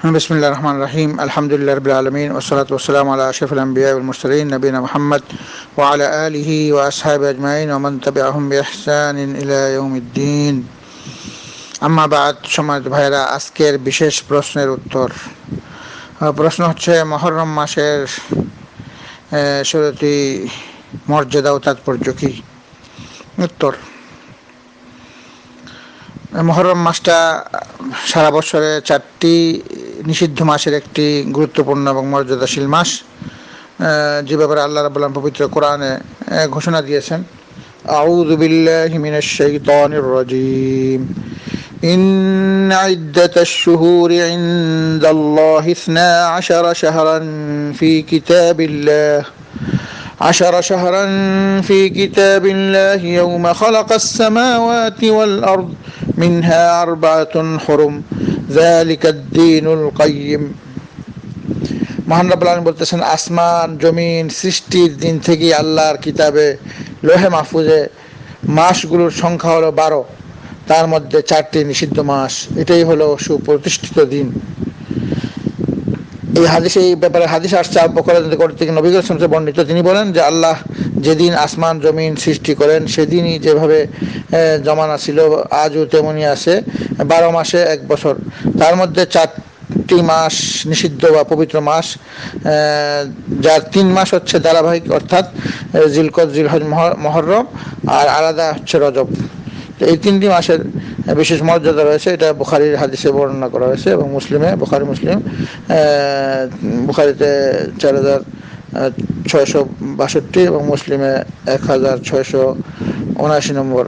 بسم الله الرحمن الرحيم الحمد لله رب العالمين والصلاة والسلام على أشرف الأنبياء والمرسلين نبينا محمد وعلى آله وأصحابه أجمعين ومن تبعهم بإحسان إلى يوم الدين আম্মা বাদ সমাজ ভাইরা আজকের বিশেষ প্রশ্নের উত্তর আহ, প্রশ্ন হচ্ছে মহরম মাসের শরীয়তি মর্যাদা ও তাৎপর্য কি উত্তর মহরম মাসটা সারা বছরে চারটি নিষিদ্ধ মাসের একটি গুরুত্বপূর্ণ এবং মর্যাদাশীল মাস আহ, যে ব্যাপারে আল্লাহ রাবুল্লাহ পবিত্র কোরআনে আহ, ঘোষণা দিয়েছেন أعوذ بالله من الشيطان الرجيم إن عدة الشهور عند الله اثنا عشر شهرا في كتاب الله عشر شهرا في كتاب الله يوم خلق السماوات والأرض منها أربعة حرم ذلك الدين القيم মহান রব্বুল আলামিন বলতেছেন আসমান জমিন সৃষ্টির দিন থেকে আল্লাহর কিতাবে লোহে মাহফুজে মাসগুলোর সংখ্যা হলো বারো তার মধ্যে চারটি নিষিদ্ধ মাস এটাই হলো সুপ্রতিষ্ঠিত দিন এই হাদিসে এই ব্যাপারে হাদিস আসছে আবু বকর কর্তৃক নবী করিম বর্ণিত তিনি বলেন যে আল্লাহ যেদিন আসমান জমিন সৃষ্টি করেন সেদিনই যেভাবে জমানা ছিল আজও তেমনই আছে বারো মাসে এক বছর। তার মধ্যে চারটি মাস নিষিদ্ধ বা পবিত্র মাস যার তিন মাস হচ্ছে ধারাবাহিক অর্থাৎ আহ, জিলকদ জিলহজ মহ- মহরম আর আলাদা হচ্ছে রজব। এই তিনটি মাসের বিশেষ মর্যাদা রয়েছে, এটা বুখারির হাদিসে বর্ণনা করা হয়েছে এবং মুসলিমে, বুখারি মুসলিম বুখারিতে চার হাজার ছয়শো বাষট্টি এবং মুসলিমে এক হাজার ছয়শো উনআশি নম্বর।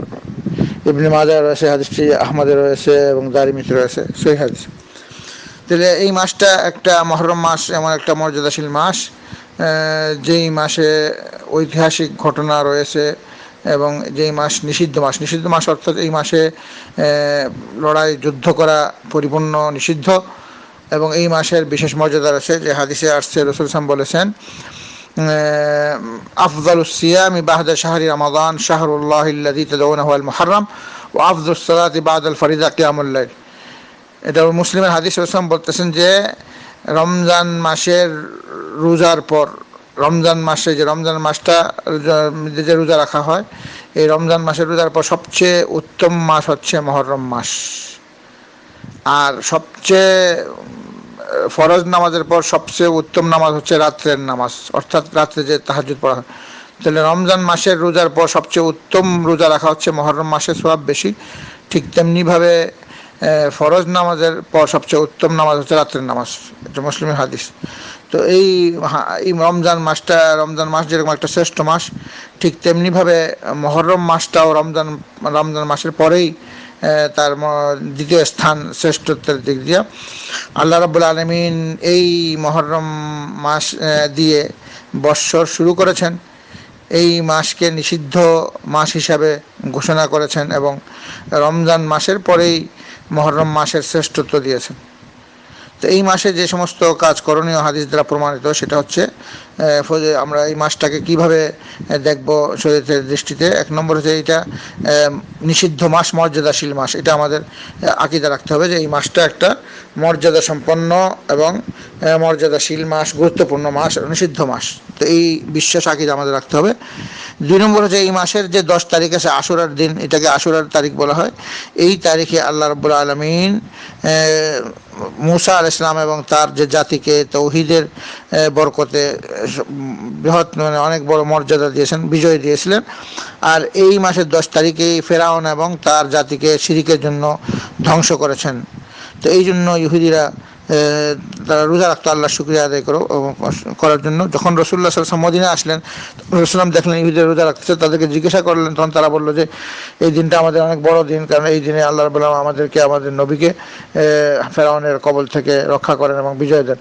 ইবনে মাজার রয়েছে, হাদিসটি আহমদের রয়েছে এবং দারিমিতে রয়েছে সেই হাদিস। তাহলে এই মাসটা একটা মহরম মাস, এমন একটা মর্যাদাশীল মাস যেই মাসে ঐতিহাসিক ঘটনা রয়েছে এবং যেই মাস নিষিদ্ধ মাস নিষিদ্ধ মাস অর্থাৎ এই মাসে লড়াই, যুদ্ধ করা পরিপূর্ণ নিষিদ্ধ এবং এই মাসের বিশেষ মর্যাদা আছে যে হাদিসে আসছে, রসুল সাম বলেছেন আফজাল সিয়ামি বাহাদা শাহরি রমাদান শাহরুল্লাহ আল মুহারম ও আফজুল সালাত ইবাদ আল ফরিদা কিয়ামুল্লাহ এটা মুসলিমের হাদিস রসলাম বলতেছেন যে, রমজান মাসের রোজার পর রমজান মাসে যে রমজান মাসটা যে রোজা রাখা হয়, এই রমজান মাসের রোজার পর সবচেয়ে উত্তম মাস হচ্ছে মহরম মাস। আর সবচেয়ে, ফরজ নামাজের পর সবচেয়ে উত্তম নামাজ হচ্ছে রাত্রের নামাজ, অর্থাৎ রাত্রে যে তাহাজুদ পড়া হয়। তাহলে রমজান মাসের রোজার পর সবচেয়ে উত্তম রোজা রাখা হচ্ছে মহরম মাসে সব বেশি। ঠিক তেমনিভাবে ফরজ নামাজের পর সবচেয়ে উত্তম নামাজ হচ্ছে রাত্রের নামাজ। এটা মুসলিমের হাদিস। তো এই রমজান মাসটা, রমজান মাস যেরকম একটা শ্রেষ্ঠ মাস, ঠিক তেমনিভাবে মহরম মাসটাও রমজান রমজান মাসের পরেই তার দ্বিতীয় স্থান শ্রেষ্ঠত্বের দিক দিয়ে। আল্লাহ রাবুল আলমিন এই মহরম মাস দিয়ে বৎসর শুরু করেছেন। এই মাসকে নিষিদ্ধ মাস হিসাবে ঘোষণা করেছেন এবং রমজান মাসের পরেই মহরম মাসের শ্রেষ্ঠত্ব দিয়েছেন। তো এই মাসে যে সমস্ত কাজ করণীয় হাদিস দ্বারা প্রমাণিত সেটা হচ্ছে আমরা এই মাসটাকে কীভাবে দেখব শরীরের দৃষ্টিতে। এক নম্বর হচ্ছে এটা আহ, নিষিদ্ধ মাস মর্যাদাশীল মাস। এটা আমাদের আকিদা রাখতে হবে যে এই মাসটা একটা মর্যাদা সম্পন্ন এবং মর্যাদাশীল মাস গুরুত্বপূর্ণ মাস নিষিদ্ধ মাস। তো এই বিশ্বাস আকিদা আমাদের রাখতে হবে। দুই নম্বর হচ্ছে এই মাসের যে দশ তারিখ আছে আশুরার দিন এটাকে আশুরার তারিখ বলা হয়। এই তারিখে আল্লাহ রব্বুল আলমিন মুসা আল ইসলাম এবং তার যে জাতিকে তৌহিদের বরকতে বৃহৎ মানে অনেক বড় মর্যাদা দিয়েছেন, বিজয় দিয়েছিলেন। আর এই মাসের দশ তারিখেই ফেরাউন এবং তার জাতিকে সিরিকের জন্য ধ্বংস করেছেন। তো এই জন্য ইহুদিরা তারা রোজা রাখতো, আল্লাহ শুক্রিয়া আদায় করো করার জন্য। যখন রসুল্লাহ সাল্লাম মদিনা আসলেন রসুলাম দেখলেন ইহুদিরা রোজা রাখতেছে, তাদেরকে জিজ্ঞাসা করলেন, তখন তারা বলল যে, এই দিনটা আমাদের অনেক বড় দিন, কারণ এই দিনে আল্লাহ রবুল্লাহ আমাদেরকে, আমাদের নবীকে ফেরাউনের কবল থেকে রক্ষা করেন এবং বিজয় দেন।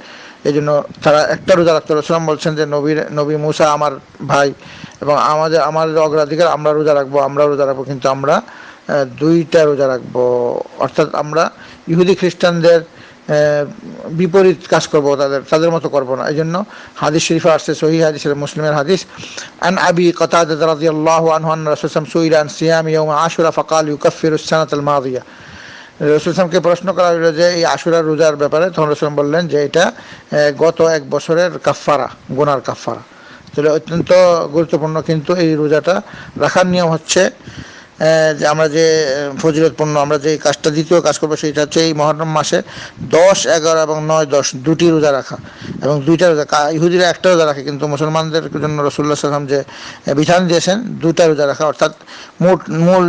এই জন্য তারা একটা রোজা রাখতো। রসুলাম বলছেন যে, নবীর, নবী মুসা আমার ভাই এবং আমাদের আমাদের অগ্রাধিকার, আমরা রোজা রাখব, আমরা রোজা রাখব, কিন্তু আমরা দুইটা রোজা রাখব। অর্থাৎ আমরা ইহুদি খ্রিস্টানদের বিপরীত কাজ করব তাদের তাদের মতো করব না এই জন্য হাদিস শরীফে আসছে সহি হাদিসের মুসলিমের হাদিস আন আবি قتادة رضي الله عنه أن رسول الله سئل عن صيام يوم عاشوراء فقال يكفر السنة الماضية রসুলামকে প্রশ্ন করা হলো যে এই আশুরার রোজার ব্যাপারে তখন রসুলাম বললেন যে এটা আহ, গত এক বছরের কাফফারা গোনার কাফফারা তাহলে অত্যন্ত গুরুত্বপূর্ণ কিন্তু এই রোজাটা রাখার নিয়ম হচ্ছে আহ, যে আমরা যে ফজিলতপূর্ণ আমরা যে কাজটা দ্বিতীয় কাজ করব সেটা হচ্ছে এই মহরম মাসে দশ, এগারো এবং নয়, দশ দুটি রোজা রাখা এবং দুইটা রোজা ইহুদিরা একটা রোজা রাখে কিন্তু মুসলমানদের জন্য রসুল্লাহ সাল্লাম যে বিধান দিয়েছেন দুটা রোজা রাখা। অর্থাৎ মোট, মূল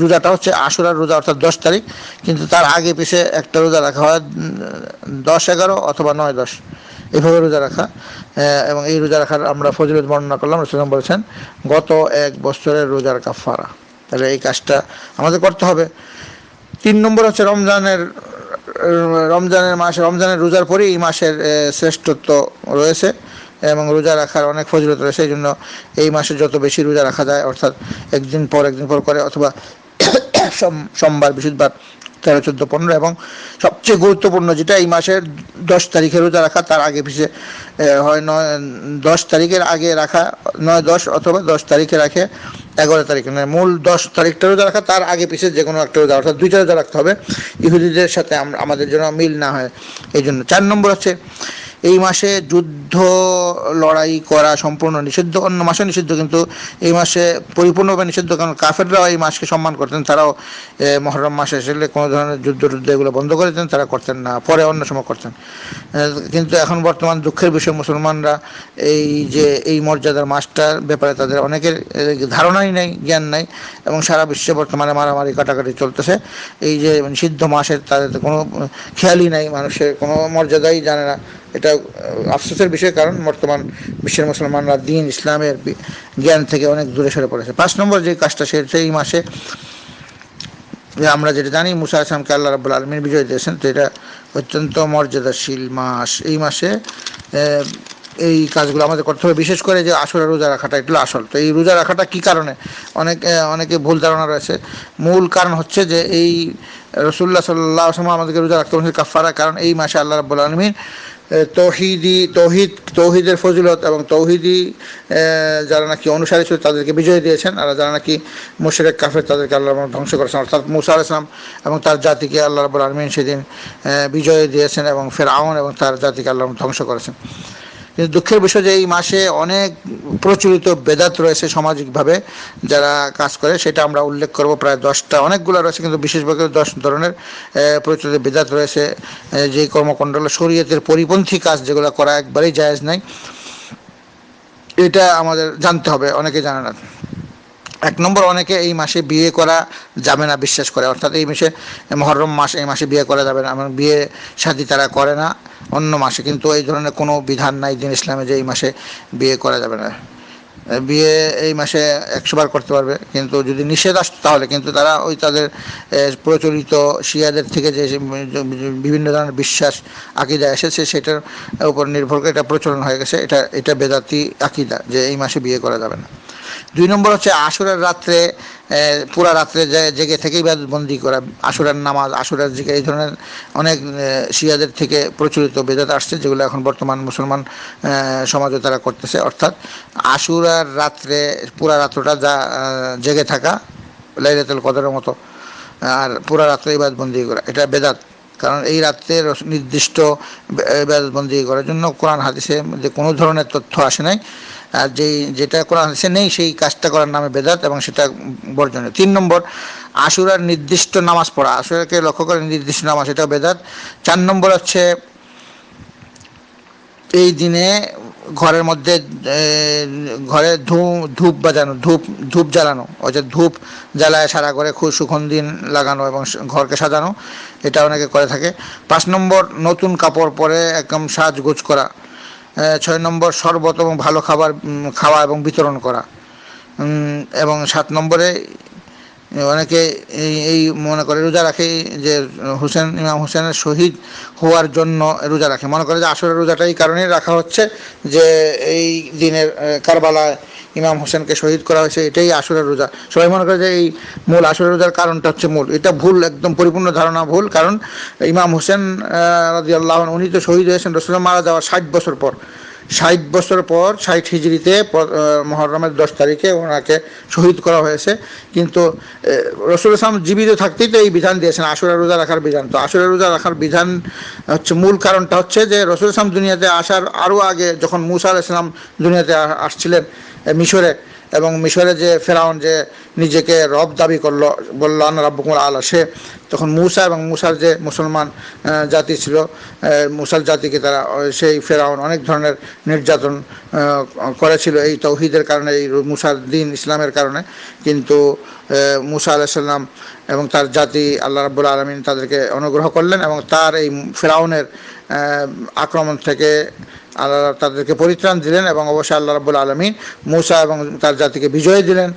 রোজাটা হচ্ছে আশুরার রোজা, অর্থাৎ দশ তারিখ। কিন্তু তার আগে পিছে একটা রোজা রাখা হয় দশ, এগারো অথবা নয়, দশ। এভাবে রোজা রাখা। এবং এই রোজা রাখার আমরা ফজিলত বর্ণনা করলাম রসুলাম বলেছেন, গত এক বছরের রোজার কাফারা তাহলে এই কাজটা আমাদের করতে হবে। তিন নম্বর হচ্ছে রমজানের রমজানের মাস, রমজানের রোজার পরে এই মাসের শ্রেষ্ঠত্ব রয়েছে এবং রোজা রাখার অনেক ফজিলত রয়েছে। এই জন্য এই মাসে যত বেশি রোজা রাখা যায়, অর্থাৎ একদিন পর একদিন পর করে অথবা সোম- সোমবার, বৃহস্পতিবার, তেরো, চোদ্দ, পনেরো এবং সবচেয়ে গুরুত্বপূর্ণ যেটা এই মাসের দশ তারিখে রোজা রাখা, তার আগে পিছিয়ে হয় নয়, দশ তারিখের আগে রাখা, নয়, দশ অথবা দশ তারিখে রাখে এগারো তারিখ মানে মূল দশ তারিখটা রোজা রাখা, তার আগে পিছিয়ে যে কোনো একটা রোজা অর্থাৎ দুইটা রোজা রাখতে হবে। ইহুদিদের সাথে আম- আমাদের জন্য মিল না হয়, এই জন্য। চার নম্বর হচ্ছে এই মাসে যুদ্ধ লড়াই করা সম্পূর্ণ নিষিদ্ধ, অন্য মাসে নিষিদ্ধ, কিন্তু এই মাসে পরিপূর্ণভাবে নিষিদ্ধ, কারণ কাফেররাও এই মাসকে সম্মান করতেন, তারাও মহরম মাসে এসে কোনো ধরনের যুদ্ধ টুদ্ধ এগুলো বন্ধ করে দিতেন, তারা করতেন না, পরে অন্য সময় করতেন। কিন্তু এখন বর্তমান দুঃখের বিষয়, মুসলমানরা এই যে, এই মর্যাদার মাসটার ব্যাপারে তাদের অনেকের ধারণাই নেই, জ্ঞান নাই, এবং সারা বিশ্বে বর্তমানে মারামারি কাটাকাটি চলতেছে। এই যে, নিষিদ্ধ মাসের তাদের কোনো খেয়ালই নাই, মানুষের কোনো মর্যাদাই জানে না। এটা আফসোসের বিষয়, কারণ বর্তমান বিশ্বের মুসলমানরা দিন ইসলামের জ্ঞান থেকে অনেক দূরে সরে পড়েছে। পাঁচ নম্বর যে কাজটা সেটা এই মাসে আমরা যেটা জানি, মুসা আসলামকে আল্লাহ রাবুল আলমীর বিজয় দিয়েছেন, তো এটা অত্যন্ত মর্যাদাশীল মাস। এই মাসে এই কাজগুলো আমাদের করতে হবে, বিশেষ করে যে আসলে রোজা রাখাটা এগুলো আসল। তো এই রোজা রাখাটা কি কারণে? অনেক অনেকে ভুল ধারণা রয়েছে। মূল কারণ হচ্ছে যে এই রসুল্লাহ সাল্লাহ সময় আমাদেরকে রোজা রাখতে বলেছে কাফারা কারণ এই মাসে আল্লাহ রাবুল আলমীর তৌহিদি, তৌহিদ, তৌহিদের ফজিলত এবং তৌহিদি যারা নাকি অনুসারী ছিল তাদেরকে বিজয় দিয়েছেন, আর যারা নাকি মুশরেক, কাফের তাদেরকে আল্লাহ ধ্বংস করেছেন। অর্থাৎ মুসা আলাইসলাম এবং তার জাতিকে আল্লাহ রবুল আলমিন সেদিন বিজয় দিয়েছেন এবং ফের আউন এবং তার জাতিকে আল্লাহ ধ্বংস করেছেন। কিন্তু দুঃখের বিষয় যে এই মাসে অনেক প্রচলিত বেদাত রয়েছে সামাজিকভাবে যারা কাজ করে, সেটা আমরা উল্লেখ করব। প্রায় দশটা, অনেকগুলো রয়েছে, কিন্তু বিশেষভাবে দশ ধরনের প্রচলিত বেদাত রয়েছে। যে কর্মকণ্ডল শরীয়তের পরিপন্থী কাজ যেগুলো করা একবারেই জায়েজ নাই। এটা আমাদের জানতে হবে, অনেকে জানে না। এক নম্বর অনেকে এই মাসে বিয়ে করা যাবে না, বিশ্বাস করে। অর্থাৎ এই মাসে, মহরম মাস, এই মাসে বিয়ে করা যাবে না। বিয়ে শাদী তারা করে না, অন্য মাসে। কিন্তু এই ধরনের কোনো বিধান নাই দিন ইসলামে যে এই মাসে বিয়ে করা যাবে না। বিয়ে এই মাসে একশোবার করতে পারবে। কিন্তু যদি নিষেধ আসতো তাহলে, কিন্তু তারা ওই তাদের প্রচলিত শিয়াদের থেকে যে, বিভিন্ন ধরনের বিশ্বাস, আকিদা এসেছে, সেটার উপর নির্ভর করে এটা প্রচলন হয়ে গেছে। এটা এটা বেদাতি আকিদা যে এই মাসে বিয়ে করা যাবে না। দুই নম্বর হচ্ছে আশুরার রাত্রে পুরা রাত্রে জেগে থেকেই বন্দি করা, আশুরার নামাজ, আশুরার জিকে এই ধরনের অনেক শিয়াদের থেকে প্রচলিত বেদাত আসছে, যেগুলো এখন বর্তমান মুসলমান সমাজে তারা করতেছে। অর্থাৎ আশুরার রাত্রে, পুরা রাত্রটা যা জেগে থাকা, লাইলাতুল কদরের মতো, আর পুরা রাত্রে ইবাদ বন্দি করা, এটা বেদাত। কারণ এই রাত্রে নির্দিষ্ট বন্দি করার জন্য কোরআন, হাদিসে যে কোনো ধরনের তথ্য আসে নাই। আর যেই যেটা কোরআন হাদিসে নেই, সেই কাজটা করার নামে বেদাত এবং সেটা বর্জনীয়। তিন নম্বর, আশুরার নির্দিষ্ট নামাজ পড়া। আশুরাকে লক্ষ্য করে নির্দিষ্ট নামাজ এটা বেদাত। চার নম্বর হচ্ছে, এই দিনে ঘরের মধ্যে ঘরে ধূপ ধূপ বাজানো, ধূপ ধূপ জ্বালানো। যে ধূপ জ্বালায় সারা ঘরে খুব সুগন্ধি লাগানো এবং ঘরকে সাজানো। এটা অনেকে করে থাকে। পাঁচ নম্বর, নতুন কাপড় পরে একদম সাজগোজ করা। ছয় নম্বর শরবত এবং ভালো খাবার খাওয়া এবং বিতরণ করা। এবং সাত নম্বরে অনেকে এই মনে করে রোজা রাখে যে হুসেন, ইমাম হুসেনের শহীদ হওয়ার জন্য রোজা রাখে। মনে করে যে আসলে রোজাটা এই কারণেই রাখা হচ্ছে যে এই দিনের কারবালায় ইমাম হোসেনকে শহীদ করা হয়েছে, এটাই আসরের রোজা। সবাই মনে করে যে এই মূল আসরের রোজার কারণটা হচ্ছে মূল। এটা ভুল, একদম পরিপূর্ণ ধারণা ভুল, কারণ ইমাম হোসেন রাজি আল্লাহ উনি তো শহীদ হয়েছেন রসুল মারা যাওয়ার ষাট বছর পর। ষাট বছর পর, ষাট হিজড়িতে মহরমের দশ তারিখে ওনাকে শহীদ করা হয়েছে। কিন্তু রসুল ইসলাম জীবিত থাকতেই তো এই বিধান দিয়েছেন আশুরা রোজা রাখার বিধান। তো আশুরা রোজা রাখার বিধান হচ্ছে মূল কারণটা হচ্ছে যে রসুল ইসলাম দুনিয়াতে আসার আরও আগে, যখন মুসা আল ইসলাম দুনিয়াতে আসছিলেন মিশরে এবং মিশরে যে ফেরাউন যে নিজেকে রব দাবি করল, বলল আন রাব্বুকুল আলা সে তখন মুসা এবং মুসার যে মুসলমান জাতি ছিল মুসার জাতিকে তারা সেই ফেরাউন অনেক ধরনের নির্যাতন করেছিল এই তৌহিদের কারণে, এই মুসার দিন ইসলামের কারণে। কিন্তু মুসা আলাহিসাল্লাম এবং তার জাতি আল্লাহ রাব্বুল আলমিন তাদেরকে অনুগ্রহ করলেন এবং তার এই ফেরাউনের আক্রমণ থেকে আল্লাহ তাদেরকে পরিত্রাণ দিলেন এবং অবশ্যই আল্লাহ রাবুল আলমিন মুসা এবং তার জাতিকে বিজয় দিলেন।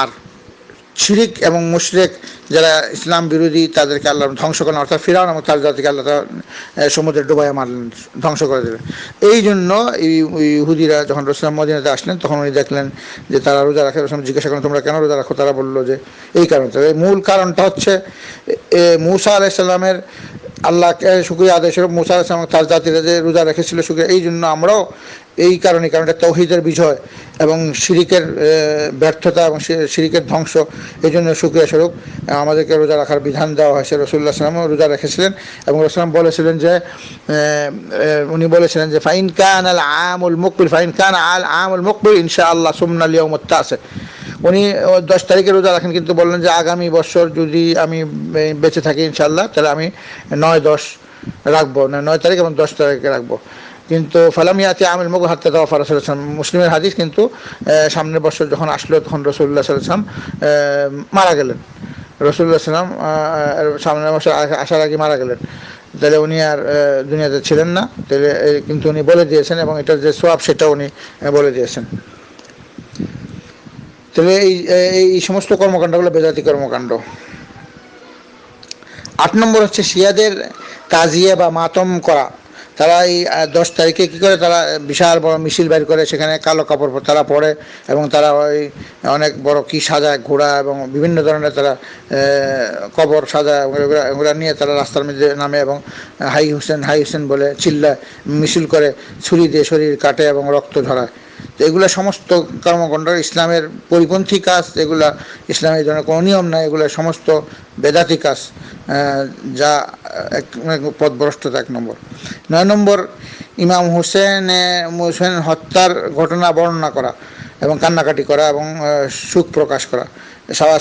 আর শিরিক এবং মুশরিক যারা ইসলাম বিরোধী, তাদেরকে আল্লাহ ধ্বংস করলেন অর্থাৎ ফিরাউন এবং তার জাতিকে আল্লাহ সমুদ্রে ডুবাইয়া মারলেন, ধ্বংস করে দিলেন এই জন্য ইহুদিরা যখন রসলাম মদিনাতে আসলেন, তখন উনি দেখলেন যে তারা রোজা রাখে রসুলাম জিজ্ঞাসা করেন, তোমরা কেন রোজা রাখো? তারা বলল যে, এই কারণে। তবে মূল কারণটা হচ্ছে মুসা আলাইসাল্লামের আল্লাহকে শুক্রিয়া স্বরূপ মুসা আলাইসালাম তার জাতিরা যে রোজা রেখেছিল শুক্রিয়া, এই জন্য আমরাও এই কারণে, কারণ এটা তৌহিদের বিজয় এবং শিরিকের ব্যর্থতা এবং শিরিকের ধ্বংস এই জন্য শুক্রিয়া স্বরূপ আমাদেরকে রোজা রাখার বিধান দেওয়া হয়েছে। রসুল্লাহ সাল্লামও রোজা রেখেছিলেন এবং রসুলাম বলেছিলেন যে উনি বলেছিলেন যে, ফাইন কান আল আমুল মুকবিল, ফাইন কান আল আমুল মুকবিল ইনশা আল্লাহ সুমনাল আছে উনি দশ তারিখে রোজা রাখেন, কিন্তু বললেন যে, আগামী বছর যদি আমি বেঁচে থাকি ইনশাল্লাহ তাহলে আমি নয় দশ রাখব না নয় তারিখ এবং দশ তারিখে রাখব। কিন্তু ফালামিয়াতে আমিল মুখ হাতে দেওয়া ফারাসাল্লাম মুসলিমের হাদিস কিন্তু সামনের বছর যখন আসলো, তখন রসুল্লাহ সাল্লাম মারা গেলেন। রসুল্লাহ সাল্লাম সামনের আ- আসার আগে মারা গেলেন। তাহলে উনি আর দুনিয়াতে ছিলেন না। তাহলে কিন্তু উনি বলে দিয়েছেন এবং এটার যে সোয়াব সেটা উনি বলে দিয়েছেন। তাহলে এই, এই- এই সমস্ত কর্মকাণ্ডগুলো বেজাতি কর্মকাণ্ড। আট নম্বর হচ্ছে শিয়াদের তাজিয়ে বা মাতম করা। তারা এই দশ তারিখে কি করে তারা বিশাল বড় মিছিল বের করে, সেখানে কালো কাপড় তারা পরে এবং তারা ওই অনেক বড় কি সাজায় ঘোড়া এবং বিভিন্ন ধরনের তারা কবর সাজায় এগুলা নিয়ে তারা রাস্তার মধ্যে নামে এবং হাই হোসেন হাই হোসেন বলে চিল্লায়, মিছিল করে ছুরি দিয়ে শরীর কাটে এবং রক্ত ঝরায়। তো এগুলো সমস্ত কর্মকাণ্ড ইসলামের পরিপন্থী কাজ, এগুলা ইসলামের জন্য কোনো নিয়ম নাই, এগুলো সমস্ত বেদাতি কাজ যা এক এক এক নম্বর। নয় নম্বর, ইমাম হোসেন হোসেন হত্যার ঘটনা বর্ণনা করা এবং কান্নাকাটি করা এবং সুখ প্রকাশ করা।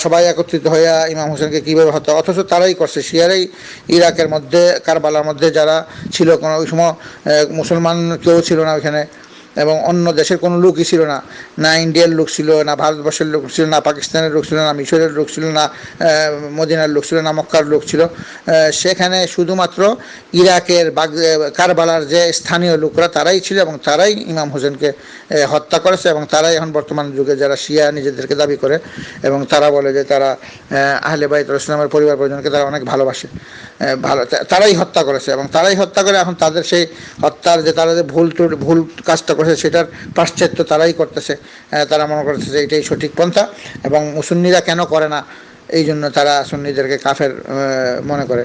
সবাই একত্রিত হইয়া ইমাম হোসেনকে কীভাবে হত্যা, অথচ তারাই করছে, শিয়ারাই ইরাকের মধ্যে, কারবালার মধ্যে যারা ছিল কোনো ওই সময় মুসলমান কেউ ছিল না ওইখানে এবং অন্য দেশের কোনো লোকই ছিল না। না ইন্ডিয়ার লোক ছিল না ভারতবর্ষের লোক ছিল না পাকিস্তানের লোক ছিল না মিশরের লোক ছিল না মদিনার লোক ছিল না মক্কার লোক ছিল। সেখানে শুধুমাত্র ইরাকের বাগ কারবালার যে স্থানীয় লোকরা তারাই ছিল এবং তারাই ইমাম হোসেনকে হত্যা করেছে এবং তারাই এখন বর্তমান যুগে যারা শিয়া নিজেদেরকে দাবি করে এবং তারা বলে যে তারা আহ, আহলে বাইত ইসলামের পরিবার পরিজনকে তারা অনেক ভালোবাসে। ভালো তারাই হত্যা করেছে এবং তারাই হত্যা করে এখন তাদের সেই হত্যার যে তারা যে ভুল ভুল কাজটা করেছে, সেটার পাশ্চাত্য তারাই করতেছে তারা মনে করতেছে যে এটাই সঠিক পন্থা, এবং সুন্নিরা কেন করে না? এই জন্য তারা সুন্নিদেরকে কাফের মনে করে।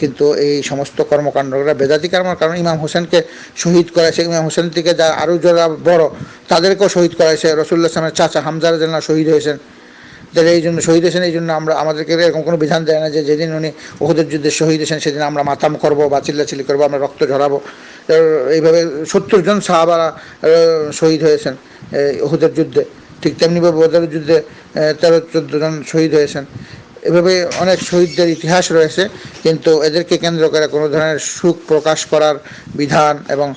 কিন্তু এই সমস্ত কর্মকাণ্ডরা বেদাতি কর্ম, কারণ ইমাম হোসেনকে শহীদ করেছে ইমাম হোসেন থেকে যা আরও যারা বড়, তাদেরকেও শহীদ করেছে রসুল্লাহ ইসলামের চাচা হামজার জেলা শহীদ হয়েছেন। তাহলে এই জন্য শহীদ হয়েছেন এই জন্য আমরা, আমাদেরকে এরকম কোনো বিধান দেয় না যে যেদিন উনি ওহুদের যুদ্ধে শহীদ হয়েছেন সেদিন আমরা মাতাম করব বা চিল্লাচিল্লি করব, আমরা রক্ত ঝরাবো। এইভাবে সত্তর জন সাহাবারা শহীদ হয়েছেন ওহুদের যুদ্ধে। ঠিক তেমনিভাবে ওদের যুদ্ধে তেরো চোদ্দ জন শহীদ হয়েছেন। এভাবে অনেক শহীদদের ইতিহাস রয়েছে, কিন্তু এদেরকে কেন্দ্র করে কোনো ধরনের সুখ প্রকাশ করার বিধান এবং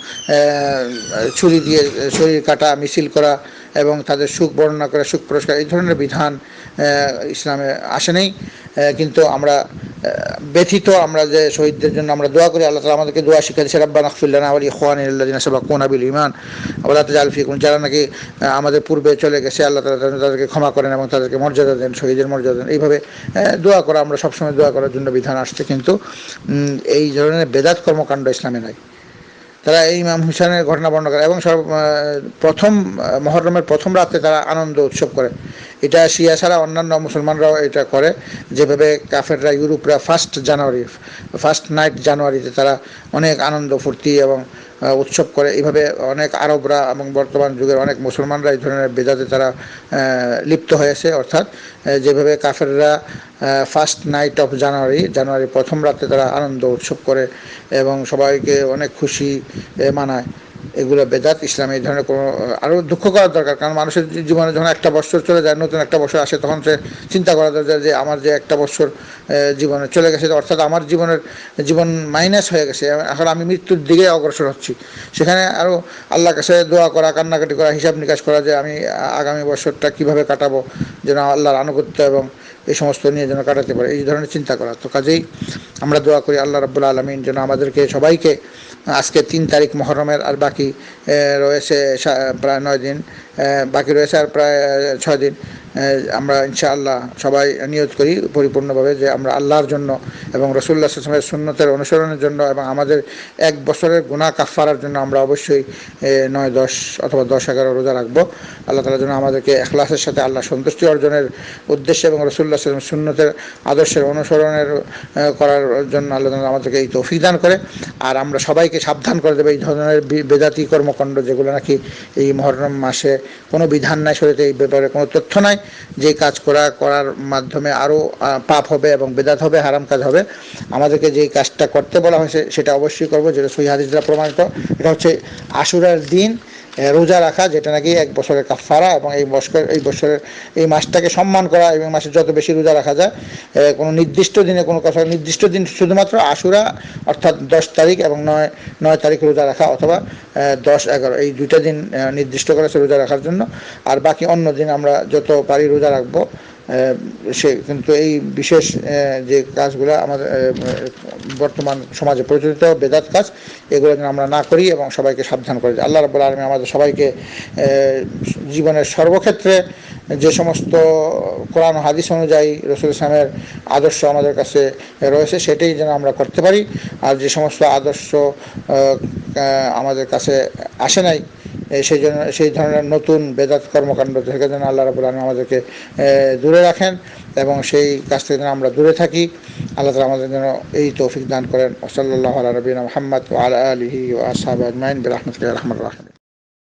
ছুরি দিয়ে শরীর কাটা, মিছিল করা এবং তাদের সুখ বর্ণনা করা, সুখ পুরস্কার, এই ধরনের বিধান ইসলামে আসে নেই। কিন্তু আমরা ব্যথিত আমরা যে শহীদদের জন্য আমরা দোয়া করি, আল্লাহ তালা আমাদেরকে দোয়া শিক্ষা দিচ্ছে রাব্বান আখফিল্লানা আলী খোয়ানিল্লাদিন সাবাকুন আবিল ইমান আল্লাহ তালা আলফিকুন যারা নাকি আমাদের পূর্বে চলে গেছে, আল্লাহ তালা তাদেরকে ক্ষমা করেন এবং তাদেরকে মর্যাদা দেন, শহীদের মর্যাদা দেন। এইভাবে দোয়া করা, আমরা সবসময় দোয়া করার জন্য বিধান আসছে। কিন্তু এই ধরনের বেদাত কর্মকাণ্ড ইসলামে নাই। তারা এই ইমাম হুসেনের ঘটনা বর্ণনা করে এবং সর্ব প্রথম মহরমের প্রথম রাতে তারা আনন্দ উৎসব করে। এটা শিয়া ছাড়া অন্যান্য মুসলমানরাও এটা করে। যেভাবে কাফেররা, ইউরোপরা ফার্স্ট জানুয়ারি ফার্স্ট নাইট জানুয়ারিতে তারা অনেক আনন্দ, ফুর্তি এবং উৎসব করে। এইভাবে অনেক আরবরা এবং বর্তমান যুগের অনেক মুসলমানরা এই ধরনের বেদাতে তারা লিপ্ত হয়েছে অর্থাৎ যেভাবে কাফেররা ফার্স্ট নাইট অফ জানুয়ারি জানুয়ারি প্রথম রাতে তারা আনন্দ উৎসব করে এবং সবাইকে অনেক খুশি মানায়। এগুলো বেদাত, ইসলামে এই ধরনের কোনো আরও দুঃখ করার দরকার, কারণ মানুষের জীবনে যখন একটা বছর চলে যায়, নতুন একটা বছর আসে, তখন সে চিন্তা করা দরকার যে আমার যে একটা বছর জীবনে চলে গেছে অর্থাৎ আমার জীবনের জীবন মাইনাস হয়ে গেছে। এখন আমি মৃত্যুর দিকে অগ্রসর হচ্ছি। সেখানে আরও আল্লাহর কাছে দোয়া করা, কান্নাকাটি করা, হিসাব নিকাশ করা, যে আমি আগামী বছরটা কীভাবে কাটাবো, যেন আল্লাহর আনুগত্য এবং এই সমস্ত নিয়ে যেন কাটাতে পারে, এই ধরনের চিন্তা করা। তো কাজেই আমরা দোয়া করি আল্লাহ রাব্বুল আলমিন, যেন আমাদেরকে সবাইকে আজকে তিন তারিখ মহরমের, আর বাকি রয়েছে প্রায় নয় দিন বাকি রয়েছে আর প্রায় ছয় দিন। আমরা ইনশাআল্লাহ সবাই নিয়ত করি পরিপূর্ণভাবে যে আমরা আল্লাহর জন্য এবং রসুল্লাহ আসলামের সুন্নতের অনুসরণের জন্য এবং আমাদের এক বছরের গুণা কাফারার জন্য আমরা অবশ্যই নয়, দশ অথবা দশ, এগারো রোজা রাখব। আল্লাহ তালার জন্য আমাদেরকে এখলাসের সাথে আল্লাহ সন্তুষ্টি অর্জনের উদ্দেশ্যে এবং রসুল্লাহ আসলামের সুন্নতের আদর্শের অনুসরণের করার জন্য আল্লাহ তাআলা আমাদেরকে এই তৌফিক দান করে। আর আমরা সবাইকে সাবধান করে দেবে এই ধরনের বেদাতি কর্মকাণ্ড যেগুলো নাকি এই মহরম মাসে কোনো বিধান নাই শরীরে এই ব্যাপারে কোনো তথ্য নাই। যে কাজ করা, করার মাধ্যমে আরও পাপ হবে এবং বেদাত হবে, হারাম কাজ হবে, আমাদেরকে যে কাজটা করতে বলা হয়েছে সেটা অবশ্যই করব, যেটা সহি হাদিস দ্বারা প্রমাণিত। এটা হচ্ছে আশুরার দিন রোজা রাখা, যেটা নাকি এক বছরের কাফারা এবং এই বছরের এই বছরের, এই মাসটাকে সম্মান করা এবং মাসে যত বেশি রোজা রাখা যায় কোনো নির্দিষ্ট দিনে, কোনো কথা নির্দিষ্ট দিন শুধুমাত্র আশুরা, অর্থাৎ দশ তারিখ এবং নয় নয় তারিখ রোজা রাখা অথবা দশ, এগারো, এই দুইটা দিন নির্দিষ্ট করেছে রোজা রাখার জন্য। আর বাকি অন্য দিন আমরা যত পারি রোজা রাখব সে কিন্তু এই বিশেষ যে কাজগুলো আমাদের বর্তমান সমাজে প্রচলিত, বেদাত কাজ, এগুলো যেন আমরা না করি এবং সবাইকে সাবধান করে। আল্লাহ রাবুল আলমী আমাদের সবাইকে জীবনের সর্বক্ষেত্রে যে সমস্ত কোরআন হাদিস অনুযায়ী রসুল ইসলামের আদর্শ আমাদের কাছে রয়েছে, সেটাই যেন আমরা করতে পারি আর যে সমস্ত আদর্শ আমাদের কাছে আসে নাই সেই জন্য সেই ধরনের নতুন বেদাত কর্মকাণ্ড থেকে যেন আল্লাহ রাবুল আলম আমাদেরকে দূরে রাখেন এবং সেই কাছ থেকে যেন আমরা দূরে থাকি। আল্লাহ তালা আমাদের যেন এই তৌফিক দান করেন। ওসল্লাহ আলা রবিনা মোহাম্মদ আলা আলহি ও আসাব আজমাইন। বিরহমতুল্লাহ রহমান রাহিম।